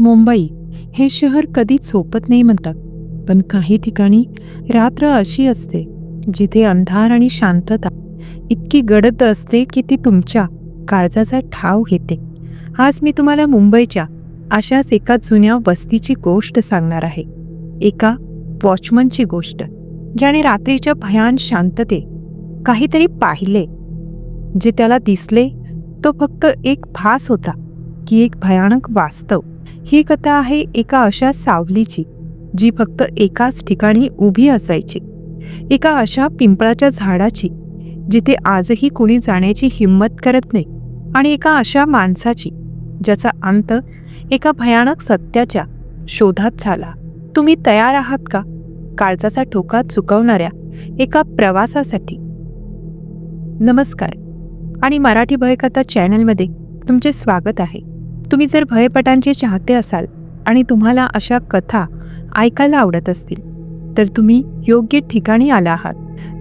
मुंबई हे शहर कधीच सोपत नाही म्हणतात. पण काही ठिकाणी रात्र अशी असते जिथे अंधार आणि शांतता इतकी गडद असते की ती तुमच्या काळजाचा ठाव घेते. आज मी तुम्हाला मुंबईच्या अशाच एका जुन्या वस्तीची गोष्ट सांगणार आहे. एका वॉचमनची गोष्ट ज्याने रात्रीच्या भयान शांतते काहीतरी पाहिले जे त्याला दिसले तो फक्त एक भास होता की एक भयानक वास्तव. ही कथा आहे एका अशा सावलीची जी फक्त एकाच ठिकाणी उभी असायची. एका अशा पिंपळाच्या झाडाची जिथे आजही कुणी जाण्याची हिंमत करत नाही आणि एका अशा माणसाची ज्याचा अंत एका भयानक सत्याच्या शोधात झाला. तुम्ही तयार आहात का? काळजाचा ठोका चुकवणाऱ्या एका प्रवासासाठी. नमस्कार. आणि मराठी भयकथा चॅनलमध्ये तुमचे स्वागत आहे. तुम्ही जर भयपटांचे चाहते असाल आणि तुम्हाला अशा कथा ऐकायला आवडत असतील तर तुम्ही योग्य ठिकाणी आला आहात.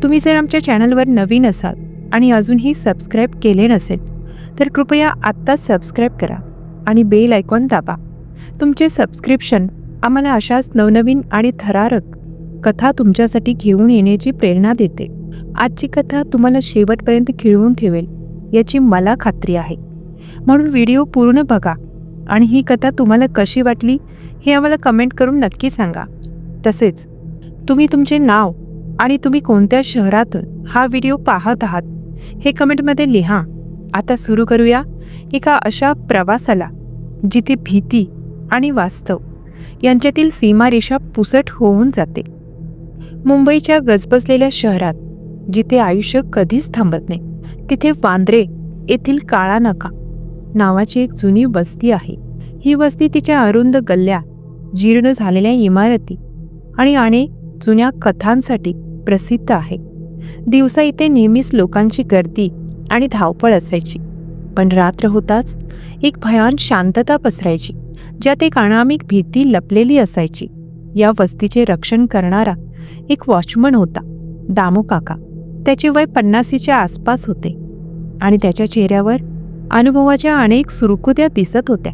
तुम्ही जर आमच्या चॅनलवर नवीन असाल आणि अजूनही सबस्क्राईब केले नसेल तर कृपया आत्ताच सबस्क्राईब करा आणि बेल आयकॉन दाबा. तुमचे सबस्क्रिप्शन आम्हाला अशाच नवनवीन आणि थरारक कथा तुमच्यासाठी घेऊन येण्याची प्रेरणा देते. आजची कथा तुम्हाला शेवटपर्यंत खिळवून ठेवेल याची मला खात्री आहे. म्हणून व्हिडिओ पूर्ण बघा. आणि ही कथा तुम्हाला कशी वाटली हे आम्हाला कमेंट करून नक्की सांगा. तसेच तुम्ही तुमचे नाव आणि तुम्ही कोणत्या शहरातून हा व्हिडिओ पाहत आहात हे कमेंटमध्ये लिहा. आता सुरू करूया एका अशा प्रवासाला जिथे भीती आणि वास्तव यांच्यातील सीमारेषा पुसट होऊन जाते. मुंबईच्या गजबजलेल्या शहरात जिथे आयुष्य कधीच थांबत नाही तिथे वांद्रे येथील काळा नका. नावाची एक जुनी वस्ती आहे. ही वस्ती तिच्या अरुंद गल्ल्या जीर्ण झालेल्या इमारती आणि अनेक जुन्या कथांसाठी प्रसिद्ध आहे. दिवसा इथे नेहमीच लोकांची गर्दी आणि धावपळ असायची. पण रात्र होताच एक भयान शांतता पसरायची ज्यात एक अनामिक भीती लपलेली असायची. या वस्तीचे रक्षण करणारा एक वॉचमन होता दामू काका. त्याचे वय पन्नासीच्या आसपास होते आणि त्याच्या चेहऱ्यावर अनुभवाच्या अनेक सुरकुत्या दिसत होत्या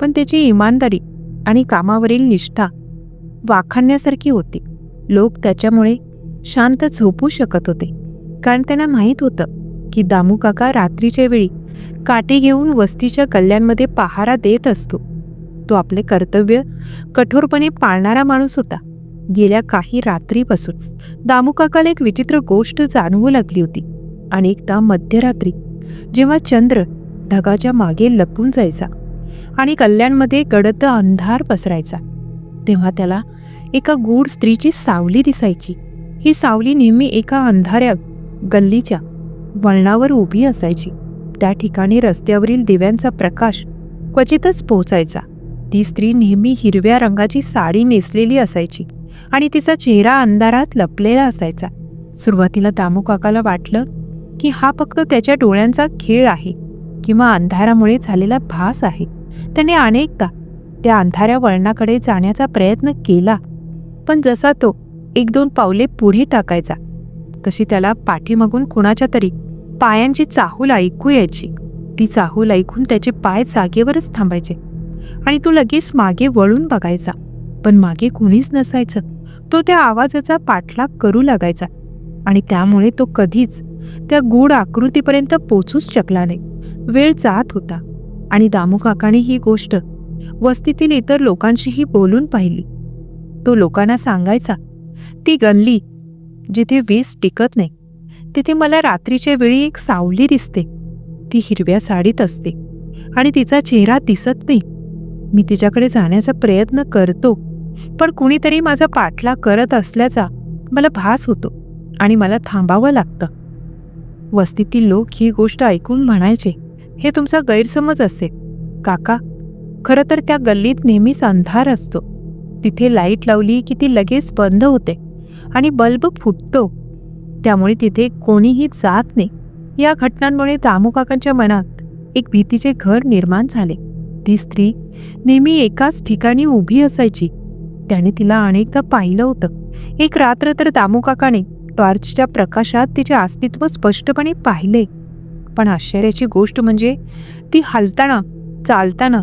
पण त्याची इमानदारी आणि कामावरील निष्ठा वाखाणण्यासारखी होती. लोक त्याच्यामुळे शांत झोपू शकत होते कारण त्यांना माहीत होतं की दामू काका रात्रीच्या वेळी काठी घेऊन वस्तीच्या कल्ल्यांमध्ये पहारा देत असतो. तो आपले कर्तव्य कठोरपणे पाळणारा माणूस होता. गेल्या काही रात्रीपासून दामू काकाला एक विचित्र गोष्ट जाणवू लागली होती. आणि एकदा मध्यरात्री जेव्हा चंद्र ढगाच्या मागे लपून जायचा आणि कल्याणमध्ये गडद अंधार पसरायचा. तेव्हा त्याला एका गूढ स्त्रीची सावली दिसायची. ही सावली नेहमी एका अंधाऱ्या गल्लीच्या वळणावर उभी असायची. त्या ठिकाणी रस्त्यावरील दिव्यांचा प्रकाश क्वचितच पोहोचायचा. ती स्त्री नेहमी हिरव्या रंगाची साडी नेसलेली असायची आणि तिचा चेहरा अंधारात लपलेला असायचा. सुरुवातीला दामू काकाला वाटलं की हा फक्त त्याच्या डोळ्यांचा खेळ आहे. किंवा अंधारामुळे झालेला भास आहे. त्याने अनेकदा त्या अंधाऱ्या वळणाकडे जाण्याचा प्रयत्न केला. पण जसा तो एक दोन पावले पुढे टाकायचा तशी त्याला पाठीमागून कुणाच्या तरी पायांची चाहूल ऐकू यायची. ती चाहूल ऐकून त्याचे पाय जागेवरच थांबायचे आणि तो लगेच मागे वळून बघायचा. पण मागे कुणीच नसायचं. तो त्या आवाजाचा पाठलाग करू लागायचा. आणि त्यामुळे तो कधीच त्या गूढ आकृतीपर्यंत पोचूच शकला नाही. वेळ जात होता आणि दामूकाकाने ही गोष्ट वस्तीतील इतर लोकांशीही बोलून पाहिली. तो लोकांना सांगायचा ती गल्ली जिथे वीज टिकत नाही तिथे मला रात्रीच्या वेळी एक सावली दिसते. ती हिरव्या साडीत असते आणि तिचा चेहरा दिसत नाही. मी तिच्याकडे जाण्याचा प्रयत्न करतो पण कुणीतरी माझा पाठलाग करत असल्याचा मला भास होतो. आणि मला थांबावं लागतं. वस्तीतील लोक ही गोष्ट ऐकून म्हणायचे हे तुमचा गैरसमज असेल. काका खरं तर त्या गल्लीत नेहमीच अंधार असतो. तिथे लाइट लावली की ती लगेच बंद होते आणि बल्ब फुटतो. त्यामुळे तिथे कोणीही जात नाही. या घटनांमुळे दामूकाकांच्या मनात एक भीतीचे घर निर्माण झाले. ती स्त्री नेहमी एकाच ठिकाणी उभी असायची. त्याने तिला अनेकदा पाहिलं होतं. एक रात्र तर दामूकाकाने टॉर्चच्या प्रकाशात तिचे अस्तित्व स्पष्टपणे पाहिले. पण आश्चर्याची गोष्ट म्हणजे ती हलताना चालताना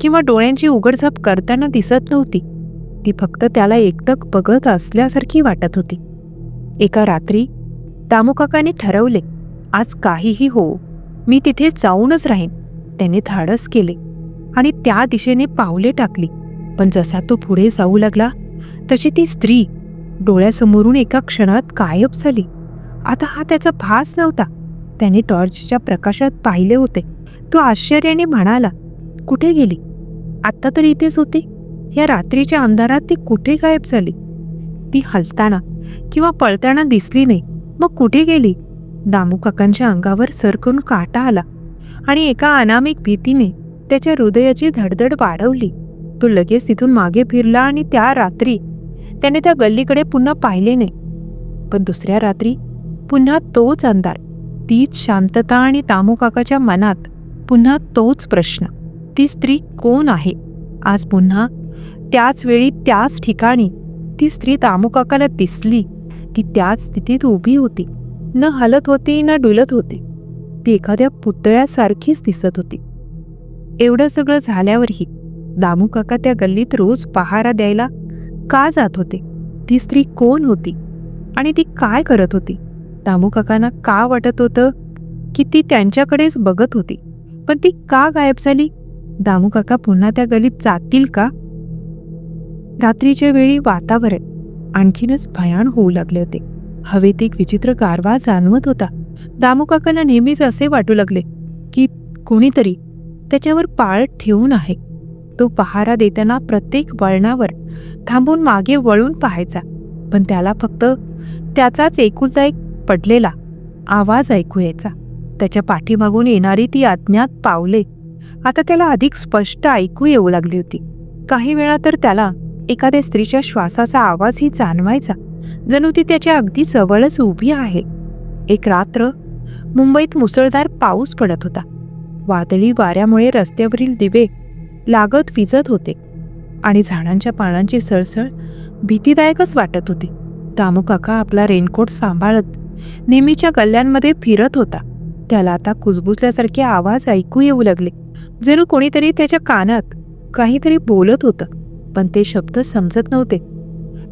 किंवा डोळ्यांची उघडझाप करताना दिसत नव्हती. ती फक्त त्याला एकटक बघत असल्यासारखी वाटत होती. एका रात्री दामुकाकाने ठरवले आज काहीही हो मी तिथे जाऊनच राहीन. त्याने धाडस केले आणि त्या दिशेने पावले टाकली. पण जसा तो पुढे जाऊ लागला तशी ती स्त्री डोळ्यासमोरून एका क्षणात गायब झाली. आता हा त्याचा भास नव्हता. त्याने टॉर्चच्या प्रकाशात पाहिले होते. तो आश्चर्याने म्हणाला कुठे गेली? आत्ता तर इथेच होती. या रात्रीच्या अंधारात ती कुठे गायब झाली? ती हलताना किंवा पळताना दिसली नाही. मग कुठे गेली? दामू काकांच्या अंगावर सरकून काटा आला आणि एका अनामिक भीतीने त्याच्या हृदयाची धडधड वाढवली. तो लगेच तिथून मागे फिरला आणि त्या रात्री त्याने त्या गल्लीकडे पुन्हा पाहिले नाही. पण दुसऱ्या रात्री पुन्हा तोच अंधार तीच शांतता आणि तामूकाकाच्या मनात पुन्हा तोच प्रश्न ती स्त्री कोण आहे? आज पुन्हा त्याच वेळी त्याच ठिकाणी ती स्त्री तामूकाकाला दिसली ती त्याच स्थितीत उभी होती. न हलत होती न डुलत होती. ती एखाद्या पुतळ्यासारखीच दिसत होती. एवढं सगळं झाल्यावरही दामुकाका त्या गल्लीत रोज पहारा द्यायला का जात होते? ती स्त्री कोण होती? आणि ती काय करत होती? दामूकाकांना का वाटत होतं की ती त्यांच्याकडेच बघत होती? पण ती का गायब झाली? दामुकाका पुन्हा त्या गलीत जातील का? रात्रीच्या वेळी वातावरण आणखीनच भयान होऊ लागले होते. हवेत एक विचित्र गारवा जाणवत होता. दामूकाकांना नेहमीच असे वाटू लागले की कोणीतरी त्याच्यावर पाळत ठेवून आहे. तो पहारा देताना प्रत्येक वळणावर थांबून मागे वळून पाहायचा. पण त्याला फक्त त्याचाच एकुलता एक पडलेला आवाज ऐकू यायचा. त्याच्या पाठीमागून येणारी ती अज्ञात पावले आता त्याला अधिक स्पष्ट ऐकू येऊ लागली होती. काही वेळा तर त्याला एखाद्या स्त्रीच्या श्वासाचा आवाजही जाणवायचा जणू ती त्याच्या अगदी जवळच उभी आहे. एक रात्र मुंबईत मुसळधार पाऊस पडत होता. वादळी वाऱ्यामुळे रस्त्यावरील दिवे लागत विजत होते आणि झाडांच्या पानांची सळसळ भीतीदायकच वाटत होती. दामू काका आपला रेनकोट सांभाळत नेहमीच्या गल्ल्यांमध्ये फिरत होता. त्याला आता कुजबुजल्यासारखे आवाज ऐकू येऊ लागले. जणू कोणीतरी त्याच्या कानात काहीतरी बोलत होतं पण ते शब्द समजत नव्हते.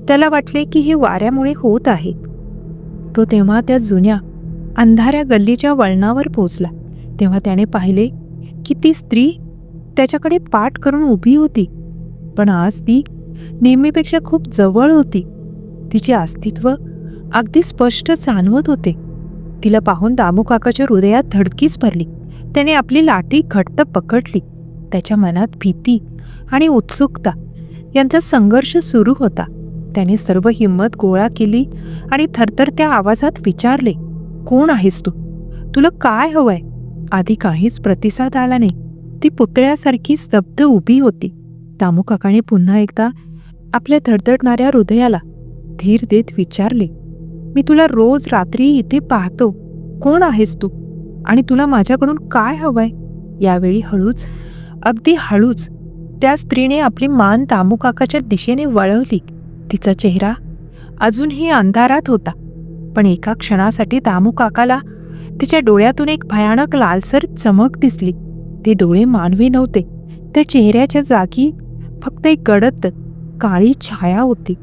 त्याला वाटले की हे वाऱ्यामुळे होत आहे. तो तेव्हा त्या जुन्या अंधाऱ्या गल्लीच्या वळणावर पोचला तेव्हा त्याने पाहिले की ती स्त्री त्याच्याकडे पाठ करून उभी होती. पण आज ती नेहमीपेक्षा खूप जवळ होती. तिचे अस्तित्व अगदी स्पष्ट जाणवत होते. तिला पाहून दामूकाकाच्या हृदयात धडकीच भरली. त्याने आपली लाठी घट्ट पकडली. त्याच्या मनात भीती आणि उत्सुकता यांचा संघर्ष सुरू होता. त्याने सर्व हिंमत गोळा केली आणि थरथरत्या आवाजात विचारले कोण आहेस तू? तुला काय हवंय? आधी काहीच प्रतिसाद आला नाही. ती पुतळ्यासारखी स्तब्ध उभी होती. दामू काकाने पुन्हा एकदा आपल्या धडधडणाऱ्या हृदयाला धीर देत विचारले मी तुला रोज रात्री इथे पाहतो. कोण आहेस तू? आणि तुला माझ्याकडून काय हवंय? यावेळी हळूच अगदी हळूच त्या स्त्रीने आपली मान दामू काकाच्या दिशेने वळवली. तिचा चेहरा अजूनही अंधारात होता. पण एका क्षणासाठी दामू काकाला तिच्या डोळ्यातून एक भयानक लालसर चमक दिसली. ते डोळे मानवी नव्हते. त्या चेहऱ्याच्या जागी फक्त एक गडद काळी छाया होती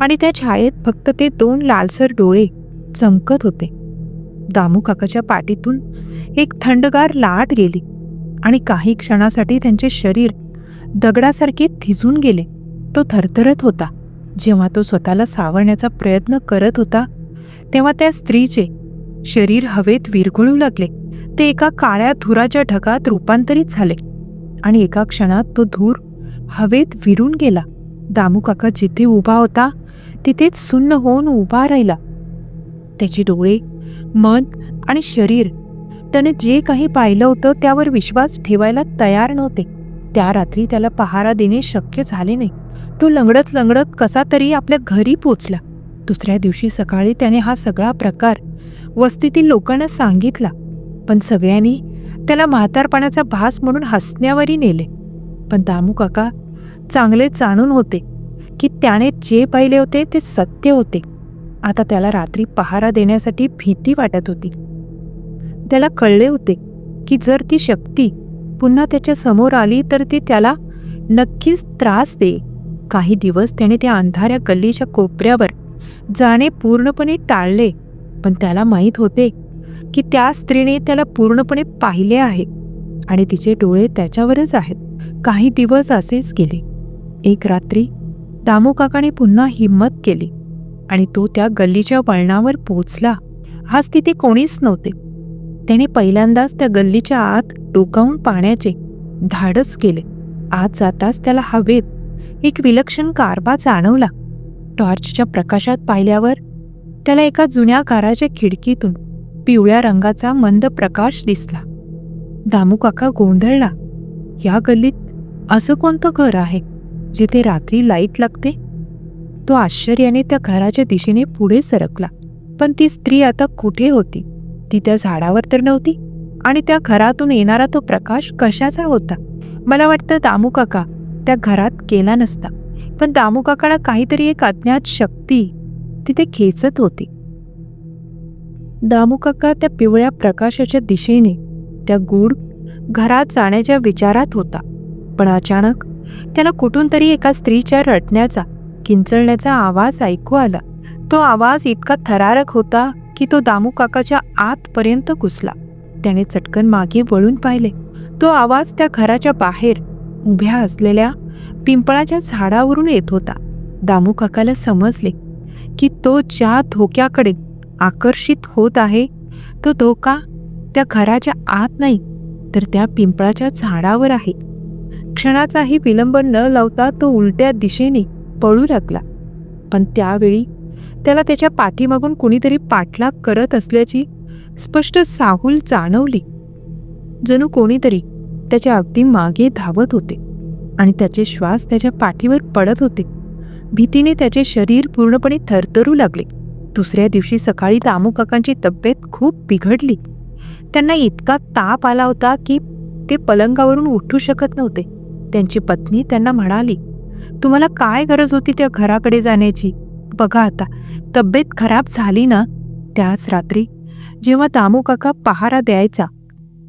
आणि त्या छायेत फक्त ते दोन लालसर डोळे चमकत होते. दामू काकाच्या पाठीतून एक थंडगार लाट गेली आणि काही क्षणासाठी त्यांचे शरीर दगडासारखे थिजून गेले. तो थरथरत होता. जेव्हा तो स्वतःला सावरण्याचा प्रयत्न करत होता तेव्हा त्या स्त्रीचे शरीर हवेत विरघळू लागले. ते एका काळ्या धुराच्या ढगात रूपांतरित झाले. आणि एका क्षणात तो धूर हवेत विरून गेला. दामू काका जिथे उभा होता तिथेच सुन्न होऊन उभा राहिला. त्याचे डोळे मन आणि शरीर त्याने जे काही पाहिलं होतं त्यावर विश्वास ठेवायला तयार नव्हते. त्या रात्री त्याला पहारा देणे शक्य झाले नाही. तो लंगडत लंगडत कसा तरी आपल्या घरी पोचला. दुसऱ्या दिवशी सकाळी त्याने हा सगळा प्रकार वस्तीतील लोकांना सांगितला. पण सगळ्यांनी त्याला म्हातारपणाचा भास म्हणून हसण्यावरही नेले. पण दामू काका चांगले जाणून होते की त्याने जे पाहिले होते ते सत्य होते. आता त्याला रात्री पहारा देण्यासाठी भीती वाटत होती. त्याला कळले होते की जर ती शक्ती पुन्हा त्याच्यासमोर आली तर ती त्याला नक्कीच त्रास दे काही दिवस त्याने त्या अंधाऱ्या गल्लीच्या कोपऱ्यावर जाणे पूर्णपणे टाळले पण त्याला माहीत होते की त्या स्त्रीने त्याला पूर्णपणे पाहिले आहे आणि तिचे डोळे त्याच्यावरच आहेत. काही दिवस असेच गेले. एक रात्री दामोकाकाने पुन्हा हिंमत केली आणि तो त्या गल्लीच्या वळणावर पोचला आज तिथे कोणीच नव्हते. त्याने पहिल्यांदाच त्या गल्लीच्या आत डोकावून पाण्याचे धाडस केले. आत जाताच त्याला हवेत एक विलक्षण कारबा जाणवला. टॉर्चच्या प्रकाशात पाहिल्यावर त्याला एका जुन्या काराच्या खिडकीतून पिवळ्या रंगाचा मंद प्रकाश दिसला. दामू काका गोंधळला. या गल्लीत असं कोणतं घर आहे जिथे रात्री लाइट लागते? तो आश्चर्याने त्या घराच्या दिशेने पुढे सरकला. पण ती स्त्री आता कुठे होती? ती त्या झाडावर तर नव्हती. आणि त्या घरातून येणारा तो प्रकाश कशाचा होता? मला वाटतं दामू काका त्या घरात गेला नसता. पण दामू काकाला काहीतरी एक अज्ञात शक्ती तिथे खेचत होती. दामूकाका त्या पिवळ्या प्रकाशाच्या दिशेने त्या गूढ घरात जाण्याच्या विचारात होता. पण अचानक त्याला कुठून तरी एका स्त्रीच्या रटण्याचा किंचळण्याचा आवाज ऐकू आला. तो आवाज इतका थरारक होता की तो दामू काकाच्या आतपर्यंत घुसला. त्याने चटकन मागे वळून पाहिले. तो आवाज त्या घराच्या बाहेर उभ्या असलेल्या पिंपळाच्या झाडावरून येत होता. दामू काकाला समजले की तो ज्या धोक्याकडे आकर्षित होत आहे. तो धोका त्या घराच्या आत नाही तर त्या पिंपळाच्या झाडावर आहे. क्षणाचाही विलंब न लावता तो उलट्या दिशेने पळू लागला. पण त्यावेळी त्याला त्याच्या पाठीमागून कुणीतरी पाठलाग करत असल्याची स्पष्ट साहूल जाणवली. जणू कोणीतरी त्याच्या अगदी मागे धावत होते आणि त्याचे श्वास त्याच्या पाठीवर पडत होते. भीतीने त्याचे शरीर पूर्णपणे थरथरू लागले. दुसऱ्या दिवशी सकाळी दामू काकांची तब्येत खूप बिघडली. त्यांना इतका ताप आला होता की ते पलंगावरून उठू शकत नव्हते. त्यांची पत्नी त्यांना म्हणाली तुम्हाला काय गरज होती त्या घराकडे जाण्याची? बघा आता तब्येत खराब झाली ना? त्याच रात्री जेव्हा दामू काका पहारा द्यायचा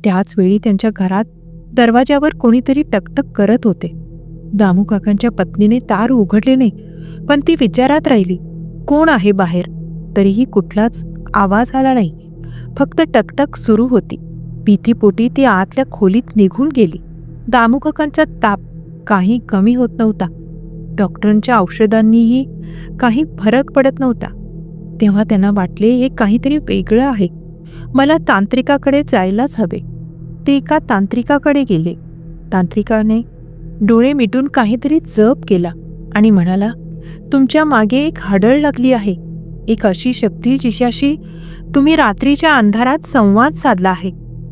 त्याच वेळी त्यांच्या घरात दरवाजावर कोणीतरी टकटक करत होते. दामू काकांच्या पत्नीने तार उघडले नाही पण ती विचारात राहिली कोण आहे बाहेर? तरीही कुठलाच आवाज आला नाही. फक्त टकटक सुरू होती. भीतीपोटी ती आतल्या खोलीत निघून गेली. दामुकाकांचा ताप काही कमी होत नव्हता. डॉक्टरांच्या औषधांनीही काही फरक पडत नव्हता. तेव्हा त्यांना वाटले हे काहीतरी वेगळं आहे. मला तांत्रिकाकडे जायलाच हवे. ते एका तांत्रिकाकडे गेले. तांत्रिकाने डोळे मिटून काहीतरी जप केला आणि म्हणाला तुमच्या मागे एक हडळ लागली आहे. एक अशी शक्ती जिच्याशी तुम्ही रात्रीच्या अंधारात संवाद साधला आहे.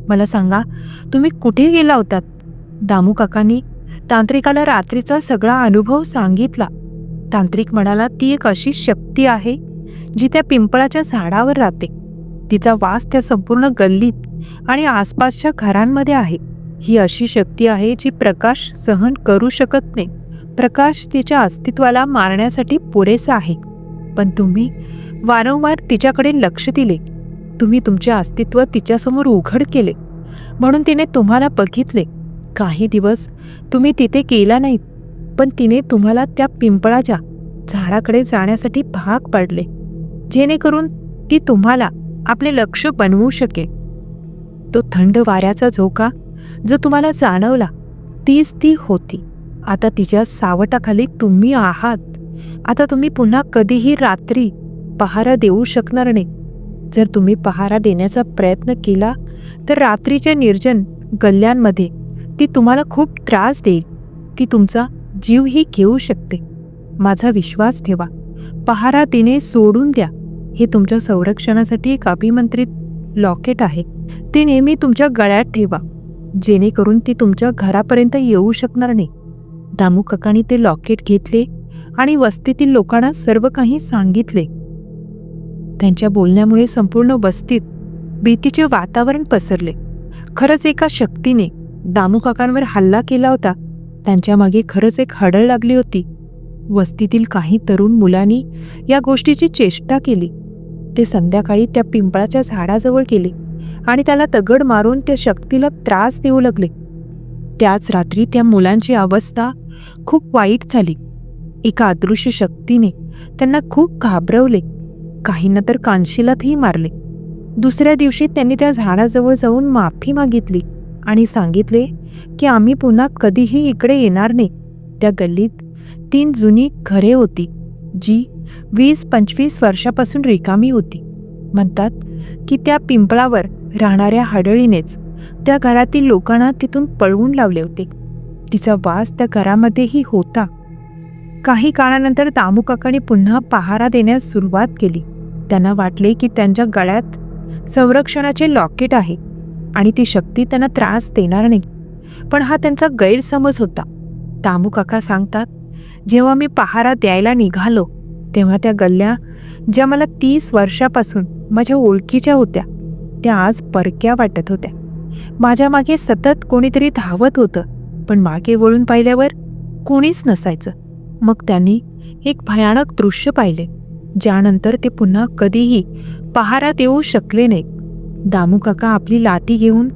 मला सांगा तुम्ही कुठे गेला होतात? दामू काकांनी तांत्रिकाला रात्रीचा सगळा अनुभव सांगितला. तांत्रिक म्हणाला ती एक अशी शक्ती आहे जी त्या पिंपळाच्या झाडावर राहते. तिचा वास त्या संपूर्ण गल्लीत आणि आसपासच्या घरांमध्ये आहे. ही अशी शक्ती आहे जी प्रकाश सहन करू शकत नाही. प्रकाश तिच्या अस्तित्वाला मारण्यासाठी पुरेसा आहे. पण तुम्ही वारंवार तिच्याकडे लक्ष दिले. तुम्ही तुमचे अस्तित्व तिच्यासमोर उघड केले. म्हणून तिने तुम्हाला बघितले. काही दिवस तुम्ही तिथे केला नाहीत पण तिने तुम्हाला त्या पिंपळाच्या झाडाकडे जाण्यासाठी भाग पाडले जेणेकरून ती तुम्हाला आपले लक्ष बनवू शके तो थंड वाऱ्याचा झोका जो तुम्हाला जाणवला तीच ती होती. आता तिच्या सावटाखाली तुम्ही आहात. आता तुम्ही पुन्हा कधीही रात्री पहारा देऊ शकणार नाही. जर तुम्ही पहारा देण्याचा प्रयत्न केला तर रात्रीच्या निर्जन गल्ल्यांमध्ये ती तुम्हाला खूप त्रास देईल. ती तुमचा जीवही घेऊ शकते. माझा विश्वास ठेवा. पहारा देणे सोडून द्या. हे तुमच्या संरक्षणासाठी एक अभिमंत्रित लॉकेट आहे. ते नेहमी तुमच्या गळ्यात ठेवा. जेणेकरून ती तुमच्या घरापर्यंत येऊ शकणार नाही. दामू काकांनी ते लॉकेट घेतले आणि वस्तीतील लोकांना सर्व काही सांगितले. त्यांच्या बोलण्यामुळे संपूर्ण वस्तीत भीतीचे वातावरण पसरले. खरंच एका शक्तीने दामूकाकांवर हल्ला केला होता. त्यांच्या मागे खरंच एक हडळ लागली होती. वस्तीतील काही तरुण मुलांनी या गोष्टीची चेष्टा केली. ते संध्याकाळी त्या पिंपळाच्या झाडाजवळ गेले आणि त्याला दगड मारून त्या शक्तीला त्रास देऊ लागले. त्याच रात्री त्या मुलांची अवस्था खूप वाईट झाली. एका अदृश्य शक्तीने त्यांना खूप घाबरवले. काहींना तर कानशिलातही मारले. दुसऱ्या दिवशी त्यांनी त्या झाडाजवळ जाऊन माफी मागितली आणि सांगितले की आम्ही पुन्हा कधीही इकडे येणार नाही. त्या गल्लीत तीन जुनी घरे होती जी वीस पंचवीस वर्षापासून रिकामी होती. म्हणतात की त्या पिंपळावर राहणाऱ्या हडळीनेच त्या घरातील लोकांना तिथून पळवून लावले होते. तिचा वास त्या घरामध्येही होता. काही काळानंतर दामूकाकाने पुन्हा पहारा देण्यास सुरुवात केली. त्यांना वाटले की त्यांच्या गळ्यात संरक्षणाचे लॉकेट आहे आणि ती शक्ती त्यांना त्रास देणार नाही. पण हा त्यांचा गैरसमज होता. दामू काका सांगतात जेव्हा मी पहारा द्यायला निघालो तेव्हा त्या गल्ल्या ज्या मला तीस वर्षापासून माझ्या ओळखीच्या होत्या त्या आज परक्या वाटत होत्या. माझ्या मागे सतत कोणीतरी धावत होतं पण मागे वळून पाहिल्यावर कोणीच नसायचं. मग त्यांनी एक भयानक दृश्य पाहिले. ज्यानंतर ते पुन्हा कधीही पहारात येऊ शकले नाहीत. दामू काका आपली लाठी घेऊन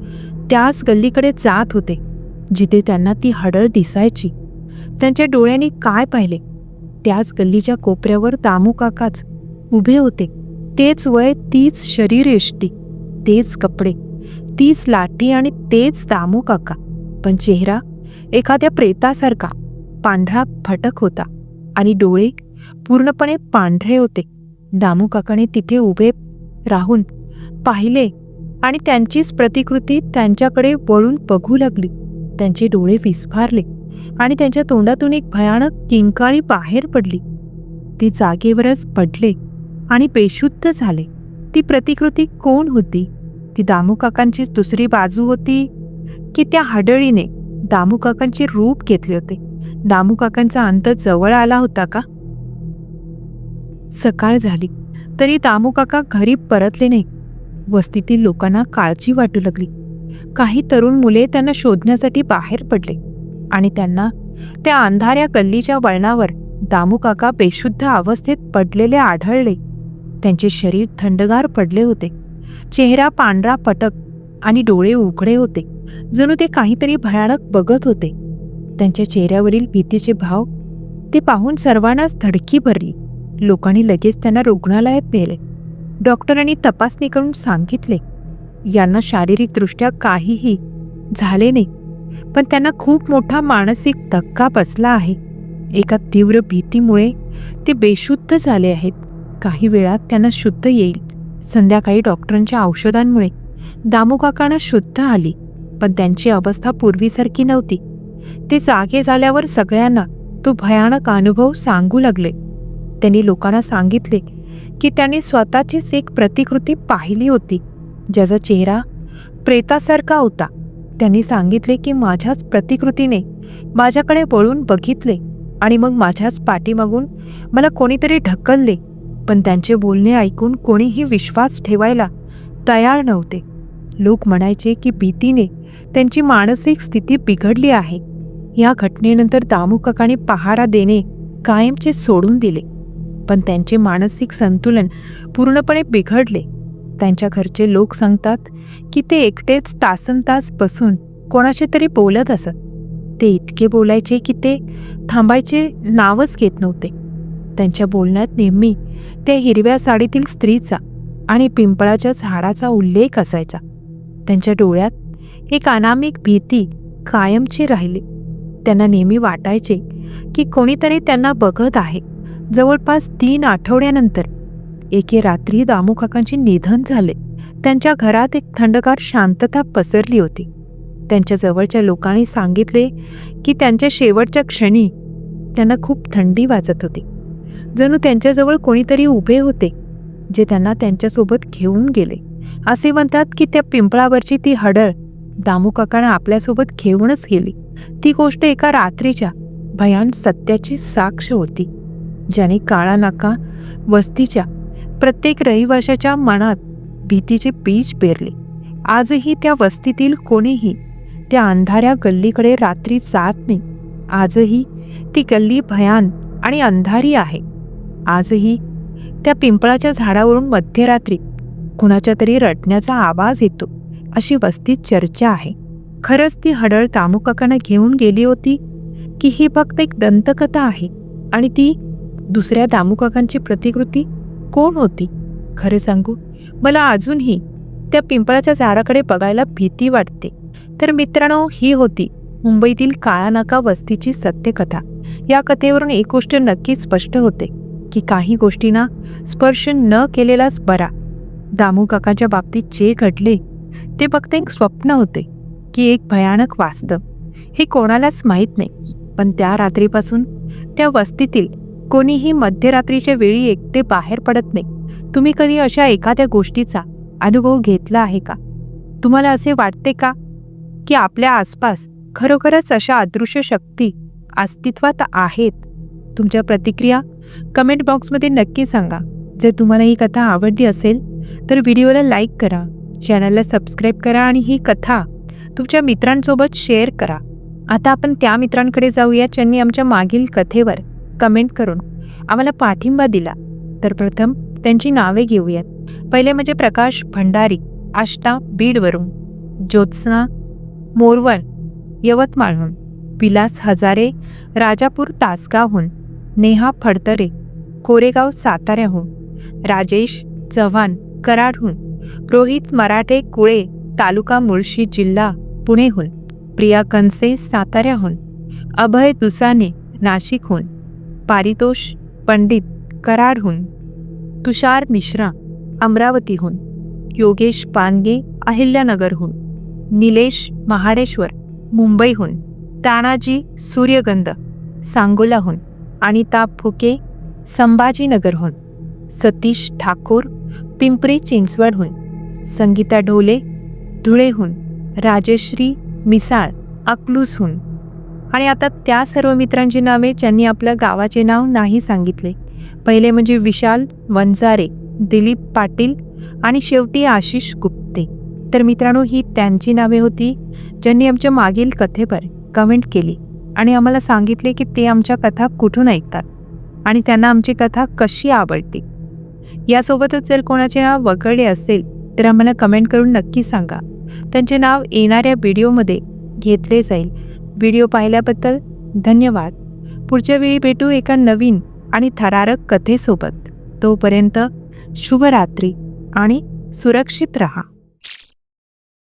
त्याच गल्लीकडे जात होते जिथे त्यांना ती हडळ दिसायची. त्यांच्या डोळ्यांनी काय पाहिले? त्याच गल्लीच्या कोपऱ्यावर दामू काकाच उभे होते. तेच वय तीच शरीरयष्टी तेच कपडे तीच लाठी आणि तेच दामू काका. पण चेहरा एखाद्या प्रेतासारखा पांढरा फटक होता आणि डोळे पूर्णपणे पांढरे होते. दामू काकाने तिथे उभे राहून पाहिले आणि त्यांचीच प्रतिकृती त्यांच्याकडे वळून बघू लागली. त्यांचे डोळे विस्फारले आणि त्यांच्या तोंडातून एक भयानक किंकाळी बाहेर पडली. ते जागेवरच पडले आणि बेशुद्ध झाले. ती प्रतिकृती कोण होती? ती दामू काकांचीच दुसरी बाजू होती की त्या हडळीने दामू काकांचे रूप घेतले होते? दामू काकांचा अंत जवळ आला होता का? सकाळ झाली. तरी दामूकाका घरी परतले नाही वस्तीतील लोकांना काळजी वाटू लागली. काही तरुण मुले त्यांना शोधण्यासाठी बाहेर पडले आणि त्यांना त्या अंधाऱ्या गल्लीच्या वळणावर दामू काका बेशुद्ध अवस्थेत पडलेले आढळले. त्यांचे शरीर थंडगार पडले होते. चेहरा पांढरा पटक आणि डोळे उघडे होते. जणू ते काहीतरी भयानक बघत होते. त्यांच्या चेहऱ्यावरील भीतीचे भाव ते पाहून सर्वांनाच धडकी भरली. लोकांनी लगेच त्यांना रुग्णालयात नेले. डॉक्टरांनी तपासणी करून सांगितले यांना शारीरिकदृष्ट्या काहीही झाले नाही पण त्यांना खूप मोठा मानसिक धक्का बसला आहे. एका तीव्र भीतीमुळे ते बेशुद्ध झाले आहेत. काही वेळात त्यांना शुद्ध येईल. संध्याकाळी डॉक्टरांच्या औषधांमुळे दामूकाकांना शुद्ध आली पण त्यांची अवस्था पूर्वीसारखी नव्हती. ते जागे झाल्यावर सगळ्यांना तो भयानक अनुभव सांगू लागले. त्यांनी लोकांना सांगितले की त्यांनी स्वतःचीच एक प्रतिकृती पाहिली होती ज्याचा चेहरा प्रेतासारखा होता. त्यांनी सांगितले की माझ्याच प्रतिकृतीने माझ्याकडे वळून बघितले आणि मग माझ्याच पाठीमागून मला कोणीतरी ढकलले पण त्यांचे बोलणे ऐकून कोणीही विश्वास ठेवायला तयार नव्हते. लोक म्हणायचे की भीतीने त्यांची मानसिक स्थिती बिघडली आहे. या घटनेनंतर दामुककाने पहारा देणे कायमचे सोडून दिले. पण त्यांचे मानसिक संतुलन पूर्णपणे बिघडले. त्यांच्या घरचे लोक सांगतात की ते एकटेच तासन तास बसून कोणाशी तरी बोलत असत. ते इतके बोलायचे की ते थांबायचे नावच घेत नव्हते. त्यांच्या बोलण्यात नेहमी त्या हिरव्या साडीतील स्त्रीचा आणि पिंपळाच्या झाडाचा उल्लेख असायचा. त्यांच्या डोळ्यात एक अनामिक भीती कायमची राहिली. त्यांना नेहमी वाटायचे की कोणीतरी त्यांना बघत आहे. जवळपास तीन आठवड्यानंतर एके रात्री दामूकाकांचे निधन झाले. त्यांच्या घरात एक थंडगार शांतता पसरली होती. त्यांच्या जवळच्या लोकांनी सांगितले की त्यांच्या शेवटच्या क्षणी त्यांना खूप थंडी वाजत होती. जणू त्यांच्याजवळ कोणीतरी उभे होते जे त्यांना त्यांच्यासोबत घेऊन गेले. असे म्हणतात की त्या पिंपळावरची ती हडळ दामुकाकानं आपल्यासोबत घेऊनच गेली. ती गोष्ट एका रात्रीच्या भयान सत्याची साक्ष होती. ज्याने काळा नाका वस्तीच्या प्रत्येक रहिवाशाच्या मनात भीतीचे बीज पेरले. आजही त्या वस्तीतील कोणीही त्या अंधाऱ्या गल्लीकडे रात्री जात नाही. आजही ती गल्ली भयान आणि अंधारी आहे. आजही त्या पिंपळाच्या झाडावरून मध्यरात्री कुणाच्या तरी रडण्याचा आवाज येतो अशी वस्तीत चर्चा आहे. खरंच ती हडळ तामुकाकांना घेऊन गेली होती की ही फक्त एक दंतकथा आहे आणि ती दुसऱ्या दामूकाकांची प्रतिकृती कोण होती? खरे सांगू मला अजूनही त्या पिंपळाच्या झाडाकडे बघायला भीती वाटते. तर मित्रांनो ही होती मुंबईतील काळानाका वस्तीची सत्यकथा. या कथेवरून एक गोष्ट नक्कीच स्पष्ट होते की काही गोष्टींना स्पर्श न केलेलाच बरा. दामू काकाच्या बाबतीत जे घडले ते फक्त एक स्वप्न होते की एक भयानक वास्तव. हे कोणालाच माहीत नाही. पण त्या रात्रीपासून त्या वस्तीतील कोणीही मध्यरात्रीच्या वेळी एकटे बाहेर पडत नाही. तुम्ही कधी अशा एखाद्या गोष्टीचा अनुभव घेतला आहे का? तुम्हाला असे वाटते का की आपल्या आसपास खरोखरच अशा अदृश्य शक्ती अस्तित्वात आहेत? तुमच्या प्रतिक्रिया कमेंट बॉक्समध्ये नक्की सांगा. जर तुम्हाला ही कथा आवडली असेल तर व्हिडिओला लाईक करा चॅनलला सबस्क्राईब करा आणि ही कथा तुमच्या मित्रांसोबत शेअर करा. आता आपण त्या मित्रांकडे जाऊया ज्यांनी आमच्या मागील कथेवर कमेंट करून आम्हाला पाठिंबा दिला. तर प्रथम त्यांची नावे घेऊयात. पहिले म्हणजे प्रकाश भंडारी आष्टा बीडवरून. ज्योत्स्ना मोरवण यवतमाळहून. विलास हजारे राजापूर तासगावहून. नेहा फडतरे कोरेगाव साताऱ्याहून. राजेश चव्हाण कराडहून. रोहित मराठे कुळे तालुका मुळशी जिल्हा पुणेहून. प्रिया कनसे साताऱ्याहून. अभय दुसाने नाशिकहून. पारितोष पंडित कराडहून तुषार मिश्रा अमरावतीहून योगेश पानगे अहिल्यानगरहून निलेश महाडेश्वर मुंबईहून तानाजी सूर्यगंध सांगोलाहून अनिता फुके संभाजीनगरहून सतीश ठाकूर पिंपरी चिंचवडहून संगीता ढोले धुळेहून राजश्री मिसाळ अकलूजहून आणि आता त्या सर्व मित्रांची नावे ज्यांनी आपल्या गावाचे नाव नाही सांगितले. पहिले म्हणजे विशाल वंजारे दिलीप पाटील आणि शेवटी आशिष गुप्ते. तर मित्रांनो ही त्यांची नावे होती ज्यांनी आमच्या मागील कथेवर कमेंट केली आणि आम्हाला सांगितले की ते आमच्या कथा कुठून ऐकतात आणि त्यांना आमची कथा कशी आवडते. यासोबतच जर कोणाचे नाव वगळले असेल तर आम्हाला कमेंट करून नक्की सांगा. त्यांचे नाव येणाऱ्या व्हिडिओमध्ये घेतले जाईल. व्हिडिओ पाहिल्याबद्दल धन्यवाद. पुढच्या वेळी भेटू एका नवीन आणि थरारक कथेसोबत. तोपर्यंत शुभरात्री आणि सुरक्षित रहा.